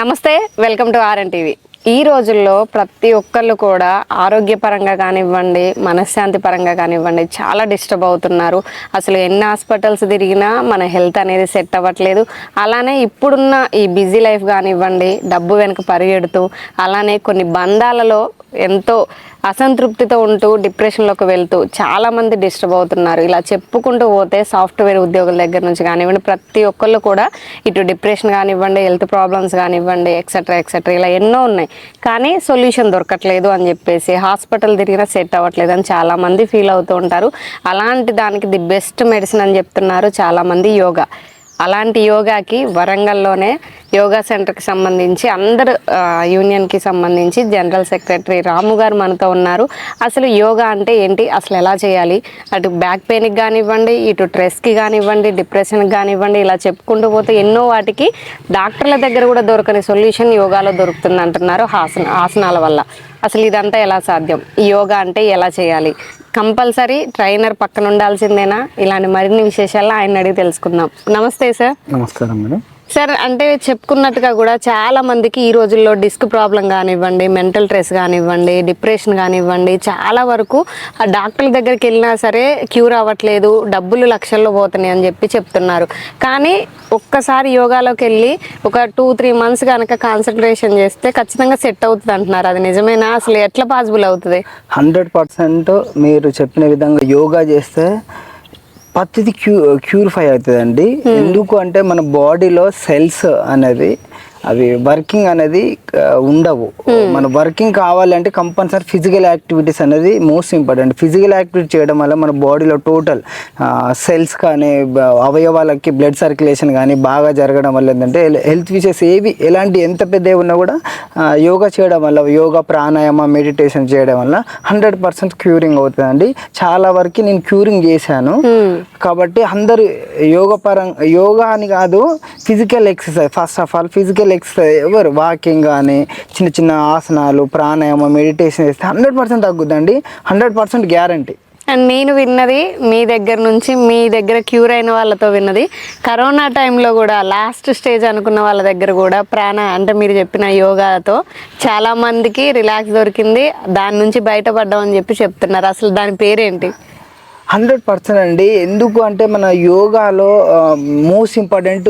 నమస్తే welcome to RN TV. ఈ రోజుల్లో ప్రతి ఒక్కళ్ళు కూడా ఆరోగ్యపరంగా కానివ్వండి మనశ్శాంతి పరంగా కానివ్వండి చాలా డిస్టర్బ్ అవుతున్నారు. అసలు ఎన్ని హాస్పిటల్స్ తిరిగినా మన హెల్త్ అనేది సెట్ అవ్వట్లేదు. అలానే ఇప్పుడున్న ఈ బిజీ లైఫ్ కానివ్వండి డబ్బు వెనుక పరిగెడుతూ అలానే కొన్ని బంధాలలో ఎంతో అసంతృప్తితో ఉంటూ డిప్రెషన్లోకి వెళ్తూ చాలామంది డిస్టర్బ్ అవుతున్నారు. ఇలా చెప్పుకుంటూ పోతే సాఫ్ట్వేర్ ఉద్యోగుల దగ్గర నుంచి కానివ్వండి ప్రతి ఒక్కళ్ళు కూడా ఇటు డిప్రెషన్ కానివ్వండి హెల్త్ ప్రాబ్లమ్స్ కానివ్వండి ఎక్సెట్రా ఎక్సెట్రా ఇలా ఎన్నో ఉన్నాయి. కానీ సొల్యూషన్ దొరకట్లేదు అని చెప్పేసి హాస్పిటల్ తిరిగినా సెట్ అవ్వట్లేదు అని చాలామంది ఫీల్ అవుతూ ఉంటారు. అలాంటి దానికి ది బెస్ట్ మెడిసిన్ అని చెప్తున్నారు చాలామంది యోగా. అలాంటి యోగాకి వరంగల్లోనే యోగా సెంటర్కి సంబంధించి అందరు యూనియన్కి సంబంధించి జనరల్ సెక్రటరీ రాము గారు మనతో ఉన్నారు. అసలు యోగా అంటే ఏంటి? అసలు ఎలా చేయాలి? అటు బ్యాక్ పెయిన్కి కానివ్వండి ఇటు స్ట్రెస్కి కానివ్వండి డిప్రెషన్కి కానివ్వండి ఇలా చెప్పుకుంటూ పోతే ఎన్నో వాటికి డాక్టర్ల దగ్గర కూడా దొరకని సొల్యూషన్ యోగాలో దొరుకుతుంది అంటున్నారు ఆసన ఆసనాల వల్ల. అసలు ఇదంతా ఎలా సాధ్యం? ఈ యోగా అంటే ఎలా చేయాలి? కంపల్సరీ ట్రైనర్ పక్కన ఉండాల్సిందేనా? ఇలాంటి మరిన్ని విశేషాలు ఆయన అడిగి తెలుసుకుందాం. నమస్తే సార్. నమస్కారం మేడం. సార్ అంటే చెప్పుకున్నట్టుగా కూడా చాలా మందికి ఈ రోజుల్లో డిస్క్ ప్రాబ్లం కానివ్వండి మెంటల్ స్ట్రెస్ కానివ్వండి డిప్రెషన్ కానివ్వండి చాలా వరకు ఆ డాక్టర్ల దగ్గరికి వెళ్ళినా సరే క్యూర్ అవ్వట్లేదు డబ్బులు లక్షల్లో పోతున్నాయి అని చెప్పి చెప్తున్నారు. కానీ ఒక్కసారి యోగాలోకి వెళ్ళి ఒక టూ త్రీ మంత్స్ కనుక కాన్సన్ట్రేషన్ చేస్తే ఖచ్చితంగా సెట్ అవుతుంది అంటున్నారు. అది నిజమేనా? అసలు ఎట్లా పాసిబుల్ అవుతుంది? హండ్రెడ్ పర్సెంట్ మీరు చెప్పిన విధంగా యోగా చేస్తే ప్రతిది క్యూ క్యూరిఫై అవుతుందండి. ఎందుకు అంటే మన బాడీలో సెల్స్ అనేది అవి వర్కింగ్ అనేది ఉండవు. మన వర్కింగ్ కావాలంటే కంపల్సరీ ఫిజికల్ యాక్టివిటీస్ అనేది మోస్ట్ ఇంపార్టెంట్. ఫిజికల్ యాక్టివిటీ చేయడం వల్ల మన బాడీలో టోటల్ సెల్స్ కానీ అవయవాలకి బ్లడ్ సర్క్యులేషన్ కానీ బాగా జరగడం వల్ల ఏంటంటే హెల్త్ విషయస్ ఏవి ఎలాంటి ఎంత పెద్ద ఉన్నా కూడా యోగా చేయడం వల్ల యోగా ప్రాణాయామ మెడిటేషన్ చేయడం వల్ల హండ్రెడ్ పర్సెంట్ క్యూరింగ్ అవుతుందండి. చాలా వరకు నేను క్యూరింగ్ చేశాను. కాబట్టి అందరూ యోగా పరంగా యోగా అని కాదు physical exercise. First of all physical exercise ఎవరు? వాకింగ్ కానీ చిన్న చిన్న ఆసనాలు ప్రాణాయామం మెడిటేషన్ చేస్తే హండ్రెడ్ పర్సెంట్ తగ్గుద్దండి. హండ్రెడ్ పర్సెంట్ గ్యారంటీ అండ్ నేను విన్నది మీ దగ్గర నుంచి మీ దగ్గర క్యూర్ అయిన వాళ్ళతో విన్నది. కరోనా టైంలో కూడా లాస్ట్ స్టేజ్ అనుకున్న వాళ్ళ దగ్గర కూడా ప్రాణ అంటే మీరు చెప్పిన యోగాతో చాలా మందికి రిలాక్స్ దొరికింది. దాని నుంచి బయటపడ్డామని చెప్పి చెప్తున్నారు. అసలు దాని పేరేంటి? హండ్రెడ్ పర్సెంట్ అండి. ఎందుకు అంటే మన యోగాలో మోస్ట్ ఇంపార్టెంట్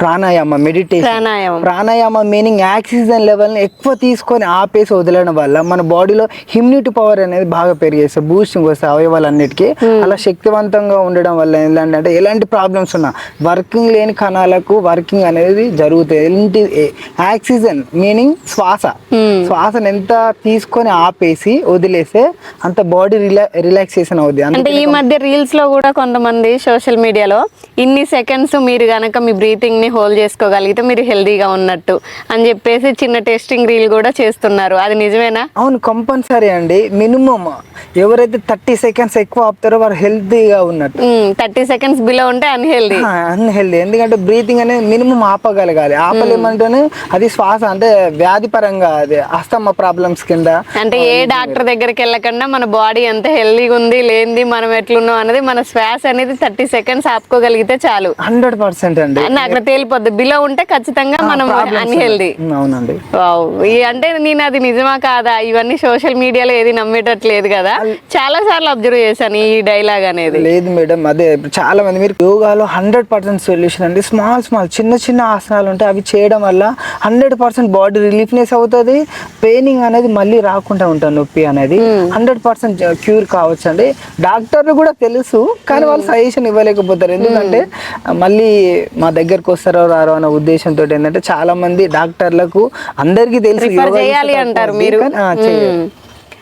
ప్రాణాయామ మెడిటేషన్ ప్రాణాయామం. ప్రాణాయామ మీనింగ్ ఆక్సిజన్ లెవెల్ని ఎక్కువ తీసుకొని ఆపేసి వదిలేయడం వల్ల మన బాడీలో ఇమ్యూనిటీ పవర్ అనేది బాగా పెరిగేస్తుంది. బూస్టింగ్ వస్తాయి అవయవాలన్నిటికీ. అలా శక్తివంతంగా ఉండడం వల్ల ఏంటంటే ఎలాంటి ప్రాబ్లమ్స్ ఉన్నా వర్కింగ్ లేని కణాలకు వర్కింగ్ అనేది జరుగుతుంది ఎలాంటి ఆక్సిజన్ మీనింగ్ శ్వాస. శ్వాసను ఎంత తీసుకొని ఆపేసి వదిలేస్తే అంత బాడీ రిలా రిలాక్సేషన్ అవుతుంది ఈ మధ్య రీల్స్లో కూడా కొంతమంది సోషల్ మీడియాలో ఇన్ని సెకండ్స్ మీరు గనక మీ బ్రీతింగ్ని హోల్డ్ చేసుకోగలిగితే మీరు హెల్దీగా ఉన్నట్టు అని చెప్పేసి చిన్న టెస్టింగ్ రీల్ కూడా చేస్తున్నారు. అది నిజమేనా? అవును కంపల్సరీ అండి. మినిమం ఎవరైతే థర్టీ సెకండ్స్ ఎక్కువ ఆపుతారో వారు హెల్తీగా ఉన్నట్టు. థర్టీ సెకండ్స్ బిలో ఉంటే అన్హెల్దీ అన్హెల్దీ ఎందుకంటే బ్రీతింగ్ అనేది మినిమం ఆపగలగాలి. ఆపలేమంటేనే అది శ్వాస అంటే వ్యాధి పరంగా అది అస్తమ ప్రాబ్లమ్స్ కింద. అంటే ఏ డాక్టర్ దగ్గరికి వెళ్ళకుండా మన బాడీ ఎంత హెల్దీగా ఉంది లేనిది మనం ఎట్లున్నాం అనేది మన శ్వాస అనేది థర్టీ సెకండ్స్ ఆపుకోగలిగితే చాలు. హండ్రెడ్ పర్సెంట్ అండి. అక్కడ తేలిపోద్ది. బిలో ఉంటే ఖచ్చితంగా మనం అన్హెల్దీ. అవునండి. అంటే నేను అది నిజమా కాదా? ఇవన్నీ సోషల్ మీడియాలో ఏది నమ్మేటట్లేదు కదా. చాలా సార్లు అబ్జర్వ్ చేశాను ఈ డైలాగ్ అనేది. లేదు మేడం అదే చాలా మంది మీరు యోగాలో హండ్రెడ్ పర్సెంట్ సొల్యూషన్ అండి. స్మాల్ స్మాల్ చిన్న చిన్న ఆసనాలు ఉంటాయి అవి చేయడం వల్ల హండ్రెడ్ పర్సెంట్ బాడీ రిలీఫ్నెస్ అవుతుంది. పెయినింగ్ అనేది మళ్ళీ రాకుండా ఉంటుంది నొప్పి అనేది. హండ్రెడ్ పర్సెంట్ క్యూర్ కావచ్చు అండి డాక్టర్లు కూడా తెలుసు కానీ వాళ్ళు సజెషన్ ఇవ్వలేకపోతారు. ఎందుకంటే మళ్ళీ మా దగ్గరకు వస్తారో రారో అన్న ఉద్దేశంతో ఏంటంటే చాలా మంది డాక్టర్లకు అందరికీ తెలుసు చేయాలి అంటారు మీరు.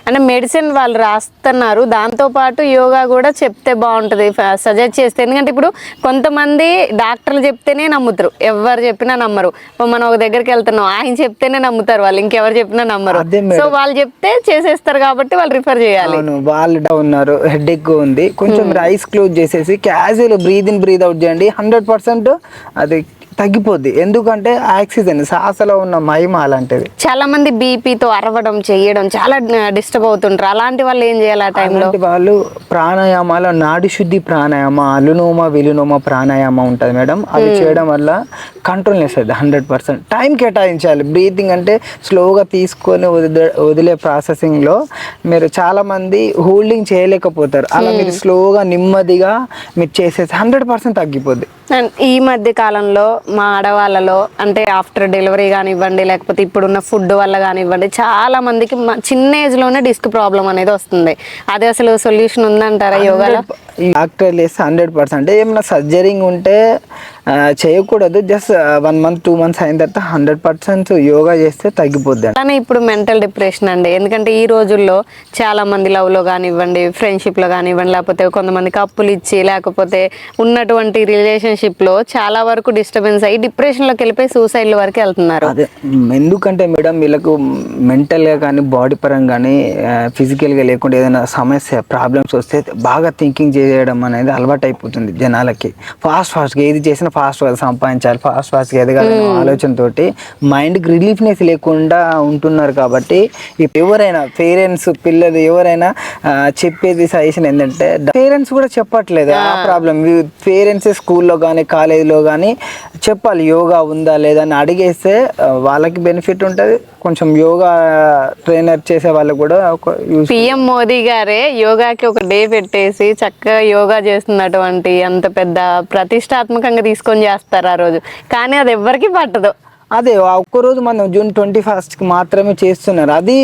అంటే మెడిసిన్ వాళ్ళు రాస్తున్నారు. దాంతో పాటు యోగా కూడా చెప్తే బాగుంటది. సజెస్ట్ చేస్తే. ఎందుకంటే ఇప్పుడు కొంతమంది డాక్టర్లు చెప్తేనే నమ్ముతారు. ఎవరు చెప్పినా నమ్మరు. మనం ఒక దగ్గరికి వెళ్తున్నాం. ఆయన చెప్తేనే నమ్ముతారు వాళ్ళు. ఇంకెవరు చెప్పినా నమ్మరు. సో వాళ్ళు చెప్తే చేసేస్తారు కాబట్టి వాళ్ళు రిఫర్ చేయాలి. వాళ్ళు డౌన్ ఉన్నారు. హెడ్ ఎక్ ఉంది. కొంచెం మీరు ఐస్ క్లోజ్ చేసేసి casual breathe in breathe out చేయండి. హండ్రెడ్ పర్సెంట్ అది తగ్గిపోద్ది. ఎందుకంటే ఆక్సిజన్ శ్వాసలో ఉన్న మహిమ అలాంటిది. చాలా మంది బీపీతో అరవడం చేయడం చాలా డిస్టర్బ్ అవుతుంటారు. అలాంటి వాళ్ళు ఏం చేయాలి ఆ టైంలో వాళ్ళు ప్రాణాయామాల నాడి శుద్ధి ప్రాణాయామ అలునోమ విలునోమ ప్రాణాయామ ఉంటుంది మేడం. అది చేయడం వల్ల కంట్రోల్ చేస్తుంది హండ్రెడ్ పర్సెంట్ టైం కేటాయించాలి. బ్రీతింగ్ అంటే స్లోగా తీసుకొని వదిలే వదిలే ప్రాసెసింగ్లో మీరు చాలా మంది హోల్డింగ్ చేయలేకపోతారు. అలా మీరు స్లోగా నెమ్మదిగా మీరు చేసేసి హండ్రెడ్ పర్సెంట్ తగ్గిపోద్ది. ఈ మధ్య కాలంలో మా ఆడవాళ్ళలో అంటే ఆఫ్టర్ డెలివరీ కానివ్వండి లేకపోతే ఇప్పుడున్న ఫుడ్ వల్ల కానివ్వండి చాలా మందికి చిన్న ఏజ్లోనే డిస్క్ ప్రాబ్లం అనేది వస్తుంది. అది అసలు సొల్యూషన్ ఉందంటారా యోగాలో? డాక్టర్ లేస్తే హండ్రెడ్ పర్సెంట్ ఏమైనా సర్జరింగ్ ఉంటే చేయకూడదు. Just one month two months అయిన తర్వాత హండ్రెడ్ పర్సెంట్ యోగా చేస్తే తగ్గిపోద్ది. అలానే ఇప్పుడు మెంటల్ డిప్రెషన్ అండి. ఎందుకంటే ఈ రోజుల్లో చాలా మంది లవ్లో కానివ్వండి ఫ్రెండ్షిప్లో కానివ్వండి లేకపోతే కొంతమందికి అప్పులు ఇచ్చి లేకపోతే ఉన్నటువంటి రిలేషన్షిప్లో చాలా వరకు డిస్టర్బెన్స్ అయ్యి డిప్రెషన్లోకి వెళ్ళిపోయి సూసైడ్ వరకు వెళ్తున్నారు. అదే ఎందుకంటే మేడం వీళ్ళకు మెంటల్గా కానీ బాడీ పరంగా కానీ ఫిజికల్గా లేకుండా ఏదైనా సమస్య ప్రాబ్లమ్స్ వస్తే బాగా థింకింగ్ చేయడం అనేది అలవాటు అయిపోతుంది జనాలకి. ఫాస్ట్ ఫాస్ట్గా ఏది చేసినా ఫాస్ట్ ఫాస్ట్ సంపాదించాలి ఫాస్ట్ ఫాస్ట్గా ఎదగాలనే ఆలోచనతోటి మైండ్కి రిలీఫ్నెస్ లేకుండా ఉంటున్నారు కాబట్టి ఎవరైనా పేరెంట్స్ పిల్లలు ఎవరైనా చెప్పేది సజెషన్ ఏంటంటే పేరెంట్స్ కూడా చెప్పట్లేదు. ఆ ప్రాబ్లం పేరెంట్స్ స్కూల్లో కానీ కాలేజీలో కానీ చెప్పాలి. యోగా ఉందా లేదా అని అడిగేస్తే వాళ్ళకి బెనిఫిట్ ఉంటుంది. కొంచెం యోగా ట్రైనర్ చేసే వాళ్ళకి కూడా ఒక పిఎం మోదీ గారే యోగాకి ఒక డే పెట్టేసి చక్కగా యోగా చేస్తున్నటువంటి అంత పెద్ద ప్రతిష్టాత్మకంగా తీసుకొని చేస్తారు ఆ రోజు. కానీ అది ఎవ్వరికి పట్టదు. అదే ఆ ఒక్కరోజు మనం జూన్ ట్వంటీ ఫస్ట్కి మాత్రమే చేస్తున్నారు. అది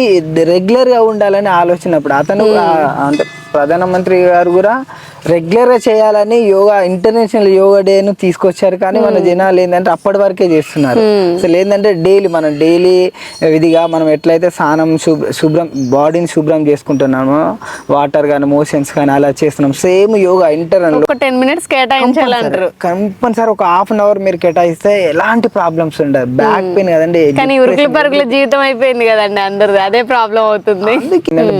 రెగ్యులర్గా ఉండాలని ఆలోచన అప్పుడు అతను అంటే ప్రధానమంత్రి గారు కూడా రెగ్యులర్గా చేయాలని యోగా ఇంటర్నేషనల్ యోగా డే ను తీసుకొచ్చారు కానీ మన జనాలు ఏంటంటే అప్పటి వరకే చేస్తున్నారు. అసలు ఏంటంటే డైలీ మనం డైలీ విధిగా మనం ఎట్లయితే స్నానం శుభ్ర బాడీని శుభ్రం చేసుకుంటున్నామో వాటర్ కానీ మోషన్స్ కానీ అలా చేస్తున్నాం. సేమ్ యోగా ఇంటర్నల్ ఒక టెన్ మినిట్స్ కేటాయించాలంటారు. కంపల్సరీ ఒక హాఫ్ అన్ అవర్ మీరు కేటాయిస్తే ఎలాంటి ప్రాబ్లమ్స్ ఉండదు. బ్యాక్ పెయిన్ కదండి కానీ ఉరుకుల పరుగుల జీవితం అయిపోయింది కదండి అందరిది అదే ప్రాబ్లం అవుతుంది.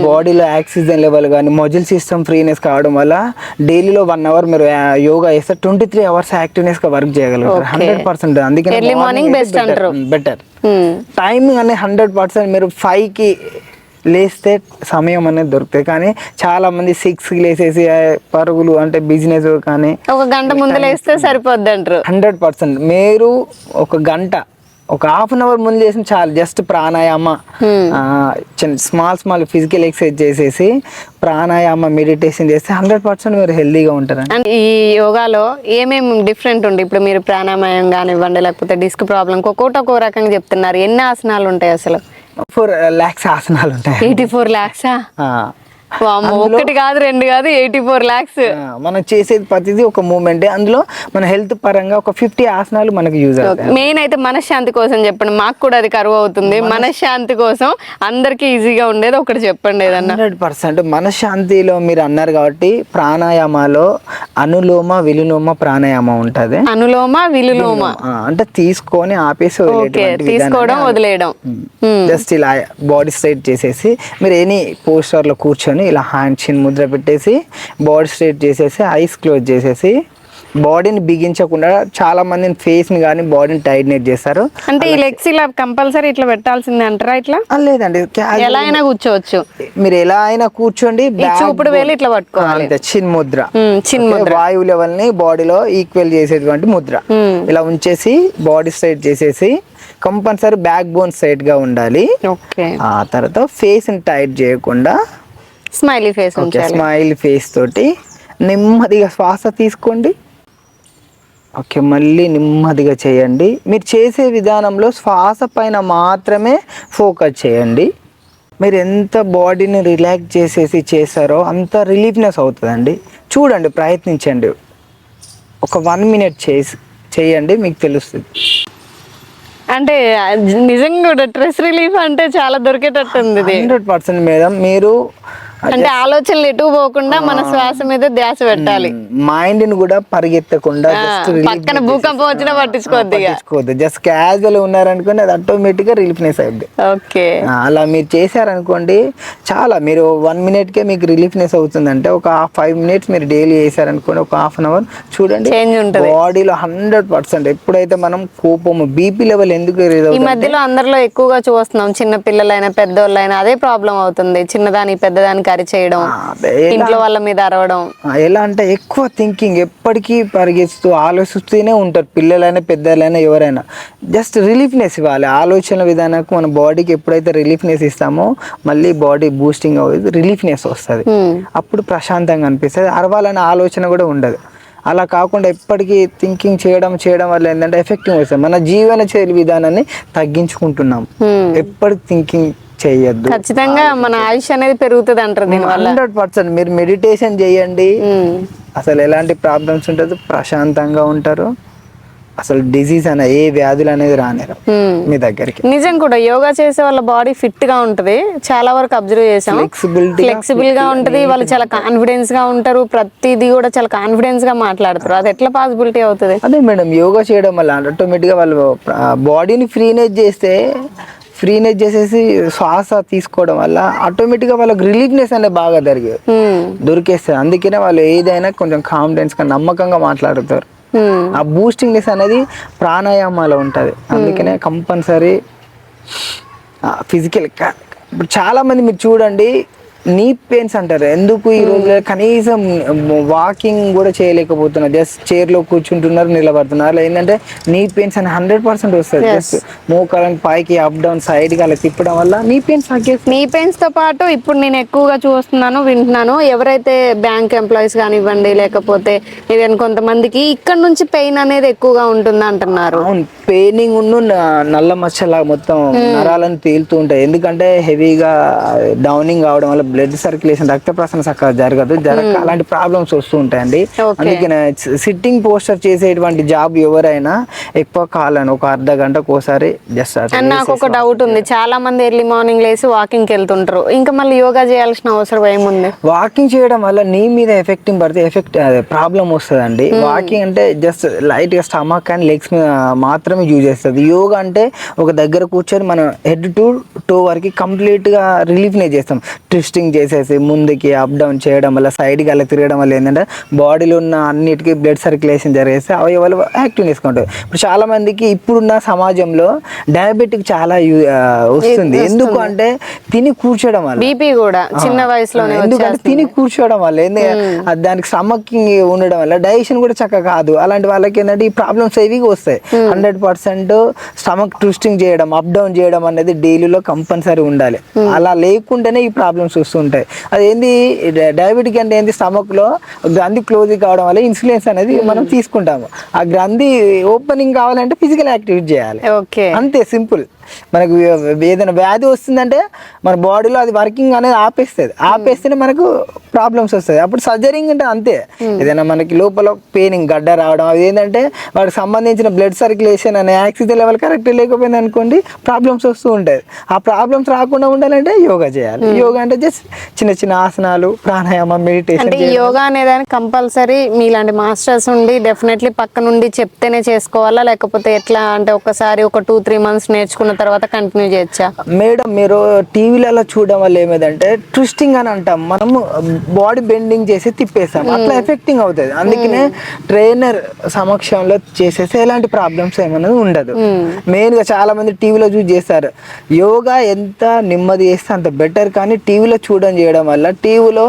బాడీలో ఆక్సిజన్ లెవెల్ కానీ మజిల్ సిస్టమ్ ఫ్రీనెస్ కావడం వల్ల డైలీలో వన్ అవర్ మీరు యోగా చేస్తే ట్వంటీ త్రీ అవర్స్ యాక్టివ్నెస్గా వర్క్ చేయగలుగుతారు. హండ్రెడ్ పర్సెంట్ అందుకే morning best అంటారు. Better Hmm. టైమింగ్ అనేది హండ్రెడ్ పర్సెంట్ మీరు ఫైవ్కి లేస్తే సమయం అనేది దొరుకుతుంది కానీ చాలా మంది సిక్స్కి లేసేసి పరుగులు అంటే బిజినెస్ కానీ ఒక గంట ముందు లేస్తే సరిపోద్ది అంటారు. హండ్రెడ్ పర్సెంట్ మీరు ఒక గంట ఒక హాఫ్ అన్ అవర్ ముందు చేసిన చాలు జస్ట్ ప్రాణాయామ. చిన్న స్మాల్ స్మాల్ ఫిజికల్ ఎక్సర్సైజ్ చేసేసి ప్రాణాయామ మెడిటేషన్ చేస్తే హండ్రెడ్ పర్సెంట్ మీరు హెల్దీగా ఉంటారండి. అండ్ ఈ యోగాలో ఏమేమి డిఫరెంట్ ఉంది ఇప్పుడు మీరు ప్రాణాయామం కానివ్వండి లేకపోతే డిస్క్ ప్రాబ్లం ఒక్కొక్కటి ఒక్కో రకంగా చెప్తున్నారు. ఎన్ని ఆసనాలు ఉంటాయి అసలు? ఫోర్ ల్యాక్స్ ఆసనాలు ఉంటాయి ఎయిటీ ఫోర్ ల్యాక్సా ఒకటి కాదు రెండు కాదు ఎయిటీ ఫోర్ ల్యాక్స్ ఆ, మనం చేసేది ప్రతిదీ ఒక మూమెంటే. అందులో మన హెల్త్ పరంగా ఒక ఫిఫ్టీ ఆసనాలు మనకు యూజ్ అవుతాయి. మెయిన్ అయితే మనశ్శాంతి కోసం చెప్పండి. మాకు కూడా అది కరువు అవుతుంది. మనశ్శాంతి కోసం అందరికి ఈజీగా ఉండేది ఒకటి చెప్పండి ఏదన్నా. హండ్రెడ్ పర్సెంట్ మనశ్శాంతిలో మీరు అన్నారు కాబట్టి ప్రాణాయామాలో అనులోమ విలులోమ ప్రాణాయామం ఉంటుంది. అనులోమ విలులోమ. అంటే తీసుకొని ఆపేసి తీసుకోవడం వదిలేయడం. జస్ట్ ఇలా బాడీ స్ట్రైట్ చేసేసి మీరు ఎనీ పోస్టర్లో కూర్చొని ఇలా హ్యాండ్ చిన్ ముద్ర పెట్టేసి బాడీ స్ట్రైట్ చేసేసి ఐస్ క్లోజ్ చేసేసి బాడీని బిగించకుండా చాలా మంది ఫేస్ని కానీ బాడీని టైట్నెట్ చేస్తారు. అంటే ఈ లెగ్స్ ఇలా కంపల్సరీ ఇట్లా పెట్టాల్సిందే అంటారా ఇట్లా? లేదండి ఎలా అయినా కూర్చోవచ్చు. మీరు ఎలా అయినా కూర్చోండి చూపుడు వేలు ఇట్లా పట్టుకోవాలి. చిన్ ముద్ర. చిన్ ఓకే, వాయువు లెవెల్ని బాడీలో ఈక్వల్ చేసేటువంటి ముద్ర. ఇలా ఉంచేసి బాడీ స్ట్రైట్ చేసేసి కంపల్సరీ బ్యాక్ బోన్ స్ట్రైట్గా ఉండాలి. ఆ తర్వాత ఫేస్ని టైట్ చేయకుండా స్మైలీ ఫేస్ స్మైల్ ఫేస్ తోటి నెమ్మదిగా శ్వాస తీసుకోండి. ఓకే మళ్ళీ నెమ్మదిగా చేయండి. మీరు చేసే విధానంలో శ్వాస పైన మాత్రమే ఫోకస్ చేయండి. మీరు ఎంత బాడీని రిలాక్స్ చేసేసి చేస్తారో అంత రిలీఫ్నెస్ అవుతుందండి. చూడండి ప్రయత్నించండి. ఒక వన్ మినిట్ చేసి చేయండి మీకు తెలుస్తుంది. అంటే నిజంగా స్ట్రెస్ రిలీఫ్ అంటే చాలా దొరికేటట్టు ఉంది ఇది. హండ్రెడ్ పర్సెంట్ మేడం మీరు అంటే ఆలోచనలు ఎటు పోకుండా మన శ్వాస మీద ధ్యాస పెట్టాలి. మైండ్ని కూడా పరిగెత్తకుండా పక్కన భూకంపం వచ్చినా పట్టించుకోవద్దు పట్టించుకోవద్దు. జస్ట్ క్యాజువల్ ఉన్నారనుకోండి అది ఆటోమేటిక్గా రిలీఫ్నెస్ అవుద్ది ఓకే. అలా మీరు చేశారనుకోండి చాలా మీరు వన్ మినిట్కే మీకు రిలీఫ్నెస్ అవుతుందంటే ఒక ఫైవ్ మినిట్స్ మీరు డైలీ చేశారనుకోండి ఒక హాఫ్ అన్ అవర్ చూడండి చేంజ్ ఉంటుంది. బాడీలో హండ్రెడ్ పర్సెంట్ ఎప్పుడైతే మనం కోపము బీపీ లెవెల్ ఎందుకు ఈ మధ్యలో అందరిలో ఎక్కువగా చూస్తున్నాం చిన్న పిల్లలైనా పెద్దోళ్ళైనా అదే ప్రాబ్లం అవుతుంది. చిన్నదానికి పెద్దదానికి అరి చేయడం అదే ఇంట్లో వాళ్ళ మీద అరవడం. ఎలా అంటే ఎక్కువ థింకింగ్ ఎప్పటికీ పరిగెత్తు ఆలోచిస్తూనే ఉంటారు పిల్లలైనా పెద్దలైనా ఎవరైనా. జస్ట్ రిలీఫ్నెస్ ఇవ్వాలి. ఆలోచన విధానానికి మన బాడీకి ఎప్పుడైతే రిలీఫ్నెస్ ఇస్తామో మళ్ళీ బాడీ బూస్టింగ్ అవుతుంది రిలీఫ్నెస్ వస్తుంది. అప్పుడు ప్రశాంతంగా అనిపిస్తుంది. అరవాలనే ఆలోచన కూడా ఉండదు. అలా కాకుండా ఎప్పటికీ థింకింగ్ చేయడం చేయడం వల్ల ఏంటంటే ఎఫెక్టివ్ వస్తుంది. మన జీవన శైలి విధానాన్ని తగ్గించుకుంటున్నాం. హ్మ్. ఎప్పటికి థింకింగ్ చేయొద్దు. ఖచ్చితంగా మన ఆయుష్ అనేది పెరుగుతుంది అంటారు దీనివల్ల. హండ్రెడ్ పర్సెంట్ మీరు మెడిటేషన్ చేయండి. అసలు ఎలాంటి ప్రాబ్లమ్స్ ఉంటుంది ప్రశాంతంగా ఉంటారు. అసలు డిసీజ్ అనే ఏ వ్యాధులు అనేది రానేరు. మీ దగ్గరికి. నిజం కూడా యోగా చేసే వాళ్ళ బాడీ ఫిట్గా ఉంటది. చాలా వరకు అబ్జర్వ్ చేసాం. గా, ఫ్లెక్సిబుల్గా ఉంటది వాళ్ళు చాలా కాన్ఫిడెన్స్గా ఉంటారు. ప్రతిదీ కూడా చాలా కాన్ఫిడెన్స్గా మాట్లాడతారు. అది ఎట్లా పాసిబిలిటీ అవుతుంది? అదే మేడం యోగా చేయడం వల్ల ఆటోమేటిక్గా వాళ్ళు బాడీని ఫ్రీనేజ్ చేస్తే ఫ్రీనేజ్ చేసేసి శ్వాస తీసుకోవడం వల్ల ఆటోమేటిక్గా వాళ్ళకి రిలీఫ్నెస్ అనేది బాగా జరిగేది. దొరికేస్తుంది. అందుకనే వాళ్ళు ఏదైనా కొంచెం కాన్ఫిడెన్స్గా నమ్మకంగా మాట్లాడతారు. ఆ బూస్టింగ్నెస్ అనేది ప్రాణాయామాలో ఉంటుంది. అందుకనే కంపల్సరీ ఫిజికల్ ఇప్పుడు చాలా మంది మీరు చూడండి నీ పెయిన్స్ అంటారు. ఎందుకు ఈ రోజు కనీసం వాకింగ్ కూడా చేయలేకపోతున్నారు జస్ట్ చైర్లో కూర్చుంటున్నారు నిలబడుతున్నారు. అలా ఏంటంటే నీ పెయిన్స్ అని హండ్రెడ్ పర్సెంట్ వస్తుంది. జస్ట్ మోకాలం పైకి అప్ డౌన్ సైడ్కి అలా తిప్పడం వల్ల నీ పెయిన్స్ నీ పెయిన్స్తో పాటు ఇప్పుడు నేను ఎక్కువగా చూస్తున్నాను వింటున్నాను. ఎవరైతే బ్యాంక్ ఎంప్లాయీస్ కానివ్వండి లేకపోతే ఈవెన్ కొంతమందికి ఇక్కడ నుంచి పెయిన్ అనేది ఎక్కువగా ఉంటుంది అంటున్నారు. పెయినింగ్ ఉన్న నల్ల మచ్చలా మొత్తం నరాలను తేలుతూ ఉంటాయి. ఎందుకంటే హెవీగా డౌనింగ్ అవడం వల్ల బ్లడ్ సర్క్యులేషన్ రక్త ప్రసరణ చక్కగా జరగదు. జరగక అలాంటి ప్రాబ్లమ్స్ వస్తూ ఉంటాయండి. అందుకనే సిట్టింగ్ పోస్టర్ చేసేటువంటి జాబ్ ఎవరైనా ఎక్కువ కాలను ఒక అర్ధ గంటకు ఒకసారి జస్ట్ నాకు ఒక డౌట్ ఉంది. చాలా మంది ఎర్లీ మార్నింగ్ లేసి వాకింగ్ వెళ్తుంటారు. ఇంకా మళ్ళీ యోగా చేయాల్సిన అవసరం ఏముంది? వాకింగ్ చేయడం వల్ల నీ మీద ఎఫెక్టింగ్ పడితే ఎఫెక్ట్ ప్రాబ్లం వస్తుందండి. వాకింగ్ అంటే జస్ట్ లైట్గా స్టమక్ అండ్ లెగ్స్ మీద మాత్రమే యూజ్ చేస్తుంది. యోగా అంటే ఒక దగ్గర కూర్చొని మనం హెడ్ టు టో వరకు కంప్లీట్గా రిలీఫ్ నే చేస్తాం. ట్విస్టింగ్ చేసేసి ముందుకి అప్ డౌన్ చేయడం వల్ల సైడ్కి అలా తిరగడం వల్ల ఏంటంటే బాడీలో ఉన్న అన్నిటికీ బ్లడ్ సర్క్యులేషన్ జరిగేసి అవయవాలు యాక్టివ్ చేసుకుంటాయి ఇప్పుడు చాలా మందికి ఇప్పుడున్న సమాజంలో డయాబెటిక్ చాలా వస్తుంది. ఎందుకు అంటే తిని కూర్చోవడం వల్ల. బీపీ కూడా చిన్న వయసులోనే ఎందుకంటే తిని కూర్చోవడం వల్ల దానికి స్టమకింగ్ ఉండడం వల్ల డైజెషన్ కూడా చక్కగా కాదు. అలాంటి వాళ్ళకి ఏంటంటే ఈ ప్రాబ్లమ్స్ హెవీగా వస్తాయి. హండ్రెడ్ పర్సెంట్ స్టమక్ ట్విస్టింగ్ చేయడం అప్ డౌన్ చేయడం అనేది డైలీలో కంపల్సరీ ఉండాలి. అలా లేకుండానే ఈ ప్రాబ్లమ్స్ వస్తుంటాయి. అది ఏంది డయాబెటిక్ అంటే ఏంది స్టమక్లో గ్రంథి క్లోజ్ కావడం వల్ల ఇన్సులిన్స్ అనేది మనం తీసుకుంటాము. ఆ గ్రంథి ఓపెనింగ్ కావాలంటే ఫిజికల్ యాక్టివిటీ చేయాలి. ఓకే. అంతే సింపుల్. మనకు ఏదైనా వ్యాధి వస్తుందంటే మన బాడీలో అది వర్కింగ్ అనేది ఆపేస్తుంది. ఆపేస్తేనే మనకు ప్రాబ్లమ్స్ వస్తాయి అప్పుడు సర్జరింగ్ అంటే అంతే. ఏదైనా మనకి లోపల పెయినింగ్ గడ్డ రావడం అది ఏంటంటే వాటికి సంబంధించిన బ్లడ్ సర్క్యులేషన్ అనే ఆక్సిజన్ లెవెల్ కరెక్ట్ లేకపోయింది అనుకోండి ప్రాబ్లమ్స్ వస్తూ ఉంటాయి. ఆ ప్రాబ్లమ్స్ రాకుండా ఉండాలంటే యోగా చేయాలి. యోగా అంటే జస్ట్ చిన్న చిన్న ఆసనాలు ప్రాణాయామం మెడిటేషన్ అంటే యోగా అనేదానికి కంపల్సరీ మీలాంటి మాస్టర్స్ ఉండి డెఫినెట్లీ పక్క నుండి చెప్తేనే చేసుకోవాలా? లేకపోతే ఎట్లా? అంటే ఒకసారి ఒక టూ త్రీ మంత్స్ నేర్చుకున్న తర్వాత కంటిన్యూ చేయొచ్చా? మేడం మీరు టీవీలలో చూడడం వల్ల ఏమైందంటే ట్విస్టింగ్ అని అంటాం. మనము బాడీ బెండింగ్ చేసి తిప్పేస్తాం. అట్లా ఎఫెక్టింగ్ అవుతుంది. అందుకనే ట్రైనర్ సమక్షంలో చేసేసి ఎలాంటి ప్రాబ్లమ్స్ ఏమన్నది ఉండదు. మెయిన్గా చాలా మంది టీవీలో చూసి చేస్తారు. యోగా ఎంత నెమ్మది చేస్తే అంత బెటర్ కానీ టీవీలో చూడడం చేయడం వల్ల టీవీలో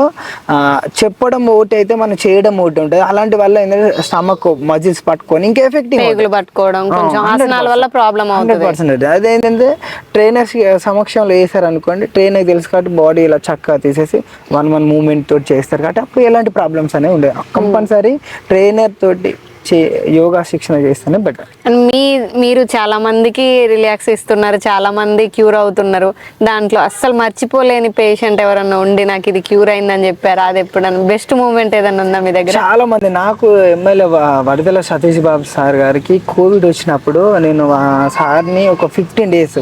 చెప్పడం ఒకటి అయితే మనం చేయడం ఒకటి ఉంటుంది. అలాంటి వల్ల ఏంటంటే స్టమక్ మజిల్స్ పట్టుకొని ఇంకా ఎఫెక్టింగ్ పేగులు పట్టుకోవడం కొంచెం ఆసనాల వల్ల ప్రాబ్లం హండ్రెడ్ పర్సెంట్ అదేంటంటే ట్రైనర్స్ సమక్షంలో వేసారు అనుకోండి ట్రైనర్ తెలుసు కాబట్టి బాడీ ఇలా చక్కగా తీసేసి వన్ వన్ మూమెంట్ తోటి చేస్తారు కాబట్టి అప్పుడు ఎలాంటి ప్రాబ్లమ్స్ అనేవి ఉండవు. కంపల్సరీ ట్రైనర్ తోటి చే యోగా శిక్షణ చేస్తేనే బెటర్ అండ్ మీ మీరు చాలా మందికి రిలాక్స్ ఇస్తున్నారు చాలా మంది క్యూర్ అవుతున్నారు. దాంట్లో అస్సలు మర్చిపోలేని పేషెంట్ ఎవరన్నా ఉండి నాకు ఇది క్యూర్ అయిందని చెప్పారు? అది ఎప్పుడన్నా బెస్ట్ మూమెంట్ ఏదన్నా ఉందా మీ దగ్గర? చాలా మంది నాకు ఎమ్మెల్యే వడదల సతీష్ బాబు సార్ గారికి కోవిడ్ వచ్చినప్పుడు నేను ఆ సార్ని ఒక ఫిఫ్టీన్ డేస్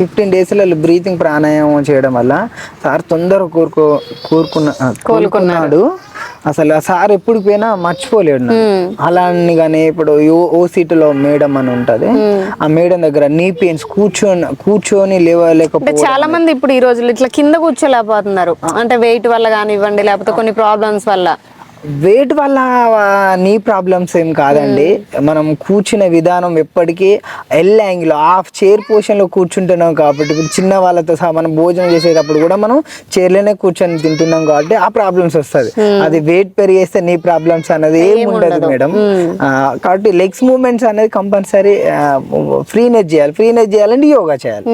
ఫిఫ్టీన్ డేస్లో బ్రీతింగ్ ప్రాణాయామం చేయడం వల్ల సార్ తొందరగా కోరుకో కోరుకున్న కోలుకున్నాడు. అసలు ఆ సార్ ఎప్పుడు పోయినా మర్చిపోలేడు. అలా అని కానీ ఇప్పుడు ఓ సీటులో మేడం అని ఉంటది. ఆ మేడం దగ్గర నీ పెయిన్స్ కూర్చొని కూర్చొని లేవలేకపోతే చాలా మంది ఇప్పుడు ఈ రోజులు ఇట్లా కింద కూర్చోలేకపోతున్నారు. అంటే వెయిట్ వల్ల కానివ్వండి లేకపోతే కొన్ని ప్రాబ్లమ్స్ వల్ల. వెయిట్ వల్ల నీ ప్రాబ్లమ్స్ ఏం కాదండి. మనం కూర్చునే విధానం ఎప్పటికీ ఎల్ యాంగిల్ హాఫ్ చైర్ పొజిషన్లో కూర్చుంటున్నాం కాబట్టి చిన్న వాళ్ళతో సహా మనం భోజనం చేసేటప్పుడు కూడా మనం చైర్లోనే కూర్చొని తింటున్నాం కాబట్టి ఆ ప్రాబ్లమ్స్ వస్తుంది అది వెయిట్ పెరిగేస్తే నీ ప్రాబ్లమ్స్ అనేది ఏం ఉండదు మేడం. ఆ, కాబట్టి లెగ్స్ మూమెంట్స్ అనేది కంపల్సరీ ఫ్రీనెస్ చేయాలి. ఫ్రీనెస్ చేయాలంటే యోగా చేయాలి.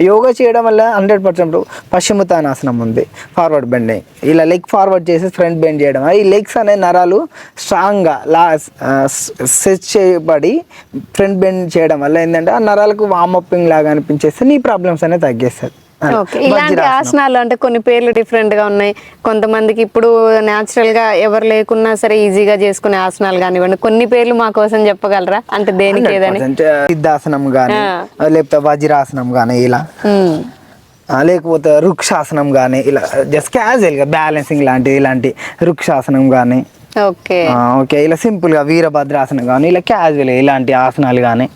యోగా చేయడం వల్ల హండ్రెడ్ పర్సెంట్ పశ్చిమతానాసనం ఉంది. ఫార్వర్డ్ బెండింగ్ ఇలా లెగ్ ఫార్వర్డ్ చేసి ఫ్రంట్ బెండ్ చేయడం. ఈ లెగ్స్ అనే నరాలు స్ట్రాంగ్గా లా సెట్ చేయబడి ఫ్రంట్ బెండ్ చేయడం వల్ల ఏంటంటే ఆ నరాలకు వామప్పింగ్ లాగా అనిపించేస్తే నీ ప్రాబ్లమ్స్ అనేది తగ్గేస్తుంది ఇలాంటి ఆసనాలు అంటే కొన్ని పేర్లు డిఫరెంట్గా ఉన్నాయి. కొంతమందికి ఇప్పుడు న్యాచురల్గా ఎవరు లేకున్నా సరే ఈజీగా చేసుకునే ఆసనాలు కానివ్వండి. కొన్ని పేర్లు మా కోసం చెప్పగలరా? అంటే దేనికి ఏదని? సిద్ధాసనం ఆ. లేకపోతే వజ్రాసనం కానీ ఇలా. లేకపోతే వృక్షాసనం కానీ ఇలా జస్ట్ క్యాజువల్గా బ్యాలెన్సింగ్ లాంటి ఇలాంటి వృక్షాసనం కానీ ఓకే ఓకే. ఇలా సింపుల్గా వీరభద్రాసనం కానీ ఇలా క్యాజువల్ ఇలాంటి ఆసనాలు కానీ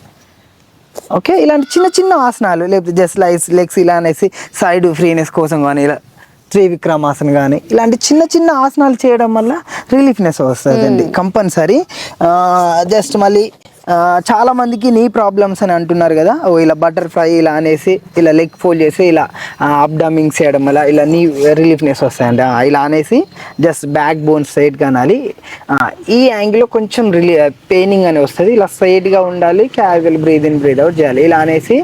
ఓకే ఇలాంటి చిన్న చిన్న ఆసనాలు లేకపోతే జస్ట్ లైస్ లెగ్స్ ఇలా అనేసి సైడ్ ఫ్రీనెస్ కోసం కానీ ఇలా త్రివిక్రమాసనం కానీ ఇలాంటి చిన్న చిన్న ఆసనాలు చేయడం వల్ల రిలీఫ్నెస్ వస్తుందండి కంపల్సరీ జస్ట్ మళ్ళీ చాలామందికి చాలా మందికి నీ ప్రాబ్లమ్స్ అని అంటున్నారు కదా. ఓ ఇలా బటర్ఫ్లై ఇలా అనేసి ఇలా లెగ్ ఫోల్డ్ చేసి ఇలా అప్డమింగ్స్ చేయడం వల్ల ఇలా నీ రిలీఫ్నెస్ వస్తాయండి ఇలా అనేసి జస్ట్ బ్యాక్ బోన్ స్ట్రైట్ కానాలి ఈ యాంగిల్లో కొంచెం రిలీ పెయినింగ్ అని వస్తుంది. ఇలా స్ట్రైట్గా ఉండాలి casual breathe in breathe out చేయాలి. ఇలా అనేసి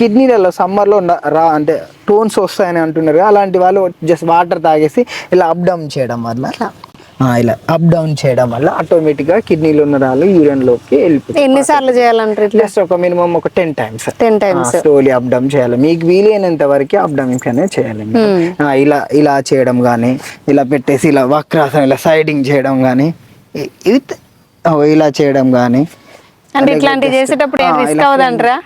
కిడ్నీలలో సమ్మర్లో రా అంటే టోన్స్ వస్తాయని అంటున్నారు కదా, అలాంటి వాళ్ళు జస్ట్ వాటర్ తాగేసి ఇలా అప్ డౌన్ చేయడం వల్ల. ఇలా అప్ డౌన్ చేయడం వల్ల ఆటోమేటిక్గా కిడ్నీలో ఉన్న రాళ్ళు యూరిన్లోకి వెళ్ళిపోతాయి. ఎన్నిసార్లు చేయాలంటారు జస్ట్ ఒక మినిమం ఒక ten times ten times slowly up down చేయాలి. మీకు వీలైనంత వరకు అప్ డౌన్ అనేది చేయాలి. ఆ, ఇలా ఇలా చేయడం కానీ ఇలా పెట్టేసి ఇలా వక్రాసనం ఇలా సైడింగ్ చేయడం కానీ ఇలా చేయడం కానీ అంటే ఇట్లాంటివి చేసేటప్పుడు ఏం రిస్క్ అవ్వదంటారా?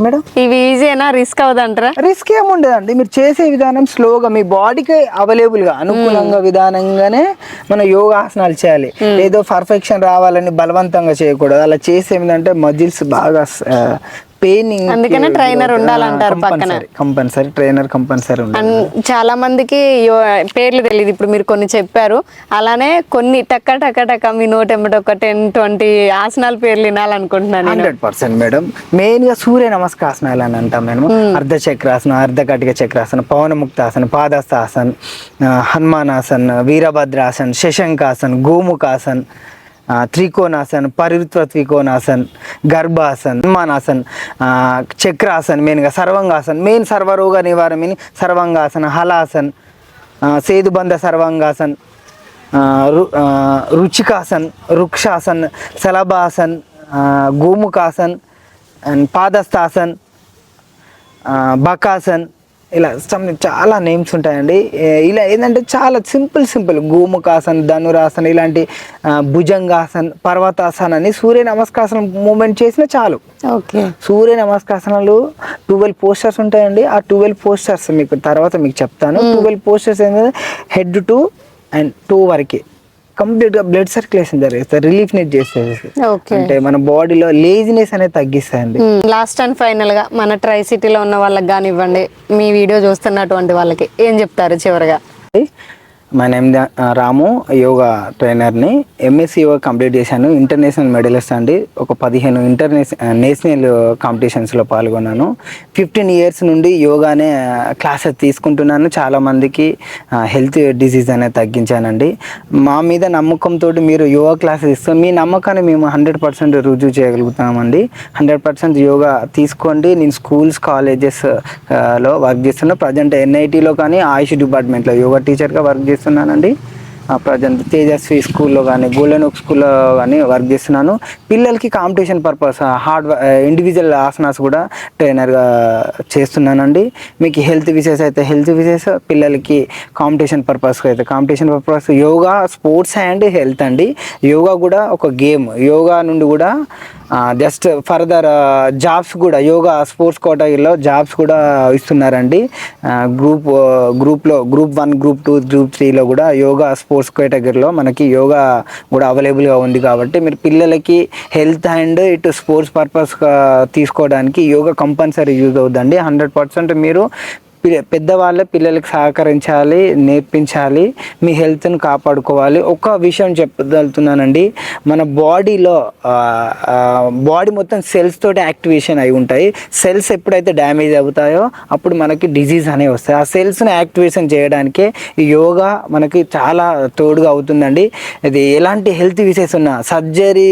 మేడం? ఇవి ఈజీనా రిస్క్ అవ్వదంటారా? రిస్క్ ఏముండదండి మీరు చేసే విధానం స్లోగా మీ బాడీకి అవైలబుల్గా అనుకూలంగా విధానంగానే మన యోగాసనాలు చేయాలి. ఏదో పర్ఫెక్షన్ రావాలని బలవంతంగా చేయకూడదు. అలా చేసే ఏంటంటే మజిల్స్ బాగా పెయినింగ్ అందుకనే trainer ఉండాలంటారు పక్కన. కంపల్సరీ ట్రైనర్ కంపల్సరీ చాలా మందికి పేర్లు తెలియదు. ఇప్పుడు మీరు కొన్ని చెప్పారు. అలానే కొన్ని టక్క టక్క టక్క మీ నోట్ ఎమ్మటి ఒక టెన్ ట్వంటీ ఆసనాల పేర్లు వినాలనుకుంటున్నాను నేను. Hundred percent madam. మెయిన్గా సూర్య నమస్కాసనాలు అని అంటాం మేము. అర్ధ చక్రాసనం అర్ధ కటిక చక్రాసనం పవనముక్తాసన్ పాదస్థాసన్ హనుమానాసన్ వీరభద్రాసన్ శశంకాసన్ గోముఖాసన్ త్రికోణాసన్ పరివృత్వ త్రికోణాసన్ గర్భాసన్ హనుమానాసన్ చక్రాసన్ మెయిన్గా సర్వంగాసన్ మెయిన్ సర్వరోగ నివారణ mean సర్వంగాసన్ హలాసన్ సేదుబంధ సర్వంగాసన్ రు రుచికాసన్ వృక్షాసన్ శలభాసన్ గోముఖాసన్ అండ్ పాదస్థాసన్ బకాసన్ ఇలా సమ్ చాలా నేమ్స్ ఉంటాయండి. ఇలా ఏంటంటే చాలా సింపుల్ సింపుల్ గోముఖాసన్ ధనురాసన్ ఇలాంటి భుజంగాసన్ పర్వతాసన్ అని సూర్య నమస్కాసనం మూమెంట్ చేసినా చాలు. ఓకే. సూర్య నమస్కాసనాలు ట్వెల్వ్ పోస్టర్స్ ఉంటాయండి. ఆ ట్వెల్వ్ పోస్టర్స్ మీకు తర్వాత మీకు చెప్తాను. ట్వెల్వ్ పోస్టర్స్ ఏంటంటే హెడ్ టు అండ్ టూ వరకు. కంప్లీట్గా బ్లడ్ సర్క్యులేషన్ జరిగిస్తుంది రిలీఫ్ నెట్ చేసేది. ఓకే. అంటే మన బాడీలో లేజినెస్ అనేది తగ్గిస్తాయండి లాస్ట్ అండ్ ఫైనల్గా మన ట్రై సిటీలో ఉన్న వాళ్ళకి కానివ్వండి మీ వీడియో చూస్తున్నటువంటి వాళ్ళకి ఏం చెప్తారు చివరిగా? మా నేమ్ ద- రాము యోగా ట్రైనర్ని ఎంఎస్సి యోగా కంప్లీట్ చేశాను. ఇంటర్నేషనల్ మెడలిస్ట్ అండి. ఒక పదిహేను ఇంటర్నేషనల్ నేషనల్ కాంపిటీషన్స్లో పాల్గొన్నాను. ఫిఫ్టీన్ ఇయర్స్ నుండి యోగానే uh, క్లాసెస్ తీసుకుంటున్నాను. చాలామందికి హెల్త్ uh, డిసీజ్ అనేది తగ్గించానండి. మా మీద నమ్మకంతో మీరు యోగా క్లాసెస్ ఇస్తాం మీ నమ్మకాన్ని మేము హండ్రెడ్ పర్సెంట్ రుజువు చేయగలుగుతామండి. హండ్రెడ్ పర్సెంట్ యోగా తీసుకోండి. నేను స్కూల్స్ కాలేజెస్ uh, లో వర్క్ చేస్తున్నా. ప్రజెంట్ ఎన్ఐటీలో కానీ ఆయుష్ డిపార్ట్మెంట్లో యోగా టీచర్గా వర్క్ చేస్తున్నానండి. ప్రజెంట్ తేజస్వి స్కూల్లో కానీ గోల్డెన్ ఓక్ స్కూల్లో కానీ వర్క్ చేస్తున్నాను. పిల్లలకి competition purpose hard individual asanas కూడా ట్రైనర్గా చేస్తున్నానండి. మీకు హెల్త్ విషయస్ అయితే హెల్త్ విషయస్ పిల్లలకి కాంపిటీషన్ పర్పస్కి అయితే competition purpose yoga sports and health అండి. యోగా కూడా ఒక గేమ్. యోగా నుండి కూడా జస్ట్ ఫర్దర్ జాబ్స్ కూడా యోగా స్పోర్ట్స్ కోటగిరిలో జాబ్స్ కూడా ఇస్తున్నారండి. గ్రూప్ గ్రూప్లో group one group two group త్రీలో కూడా యోగా స్పోర్ట్స్ కేటగిరీలో మనకి యోగా కూడా అవైలబుల్గా ఉంది కాబట్టి మీరు పిల్లలకి హెల్త్ అండ్ ఇటు స్పోర్ట్స్ పర్పస్ తీసుకోవడానికి యోగా కంపల్సరీ యూజ్ అవుతుందండి హండ్రెడ్ పర్సెంట్ మీరు పెద్దవాళ్ళే పిల్లలకి సహకరించాలి నేర్పించాలి మీ హెల్త్ను కాపాడుకోవాలి. ఒక విషయం చెప్పదలుతున్నానండి మన బాడీలో బాడీ మొత్తం సెల్స్ తోటి యాక్టివేషన్ అయి ఉంటాయి. సెల్స్ ఎప్పుడైతే డ్యామేజ్ అవుతాయో అప్పుడు మనకి డిజీజ్ అనేవి వస్తాయి. ఆ సెల్స్ని యాక్టివేషన్ చేయడానికే యోగా మనకి చాలా తోడుగా అవుతుందండి. ఇది ఎలాంటి హెల్త్ విషయస్ ఉన్నా సర్జరీ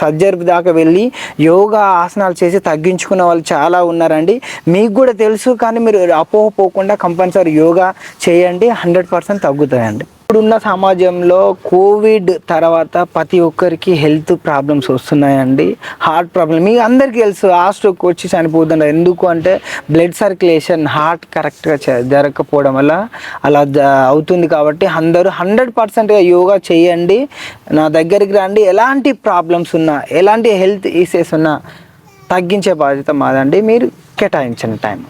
సర్జరీ దాకా వెళ్ళి యోగా ఆసనాలు చేసి తగ్గించుకున్న వాళ్ళు చాలా ఉన్నారండి. మీకు కూడా తెలుసు కానీ మీరు అపోహ పోకుండా కంపల్సరీ యోగా చేయండి హండ్రెడ్ పర్సెంట్ తగ్గుతాయండి. ఇప్పుడున్న సమాజంలో కోవిడ్ తర్వాత ప్రతి ఒక్కరికి హెల్త్ ప్రాబ్లమ్స్ వస్తున్నాయండి హార్ట్ ప్రాబ్లమ్. మీకు అందరికీ తెలుసు ఆ స్ట్రోక్ వచ్చి చనిపోతున్నారు ఎందుకు అంటే బ్లడ్ సర్క్యులేషన్ హార్ట్ కరెక్ట్గా జరగకపోవడం వల్ల అలా అవుతుంది కాబట్టి అందరూ హండ్రెడ్ పర్సెంట్గా యోగా చేయండి. నా దగ్గరికి రండి. ఎలాంటి ప్రాబ్లమ్స్ ఉన్నా ఎలాంటి హెల్త్ ఇష్యూస్ ఉన్నా తగ్గించే బాధ్యత మాదండి. మీరు కేటాయించండి టైం.